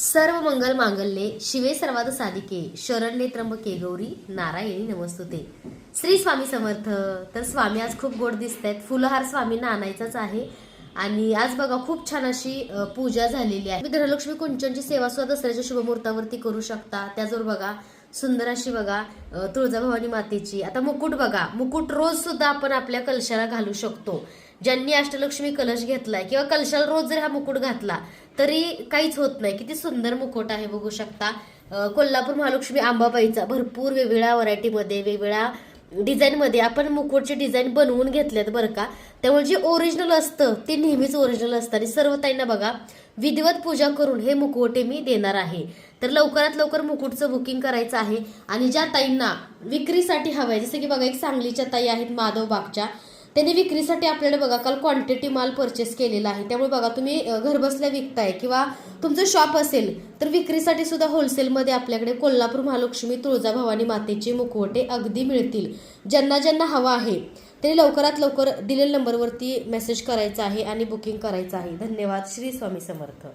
सर्व मंगल मांगल्ये शिवे सर्वाद साधिके शरण्ये त्र्यंबके गौरी नारायणी नमस्तुते. श्री स्वामी समर्थ तर स्वामी आज खूप गोड दिसत आहेत फुलहार स्वामींना आणायचाच आहे. आणि आज बघा खूप छान अशी पूजा झालेली आहे. तुम्ही धनलक्ष्मी कुंचनची सेवा सुद्धा दसऱ्याच्या शुभमुहूर्तावरती करू शकता. त्याचबरोबर बघा सुंदर अशी बघा तुळजाभवानी मातेची. आता मुकुट बघा मुकुट रोज सुद्धा आपण आपल्या कलशाला घालू शकतो. ज्यांनी अष्टलक्ष्मी कलश घेतलाय किंवा कलशाला रोज जर हा मुकुट घातला तरी काहीच होत नाही. किती सुंदर मुकुट आहे बघू शकता. कोल्हापूर महालक्ष्मी आंबाबाईचा भरपूर वेगवेगळ्या व्हरायटीमध्ये वेगवेगळ्या डिझाईनमध्ये आपण मुकुटचे डिझाईन बनवून घेतलेत बरं का. त्यामुळे जे ओरिजिनल असतं ते नेहमीच ओरिजिनल असतं. आणि सर्व ताईंना बघा विधिवत पूजा करून हे मुखवटे मी देणार आहे. तर लवकरात लवकर मुकुटचं बुकिंग करायचं आहे. आणि ज्या ताईंना विक्रीसाठी हवं आहे जसं की बघा एक सांगलीच्या ताई आहेत माधव बागच्या. त्यांनी विक्रीसाठी आपल्याला बघा काल क्वांटिटी माल परचेस केलेला आहे. त्यामुळे बघा तुम्ही घरबसल्या विकताय किंवा तुमचं शॉप असेल तर विक्रीसाठी सुद्धा होलसेलमध्ये आपल्याकडे कोल्हापूर महालक्ष्मी तुळजाभवानी मातेचे मुखवटे अगदी मिळतील. ज्यांना ज्यांना हवा आहे त्यांनी लवकरात लवकर दिलेल्या नंबरवरती मेसेज करायचा आहे आणि बुकिंग करायचं आहे. धन्यवाद. श्री स्वामी समर्थ.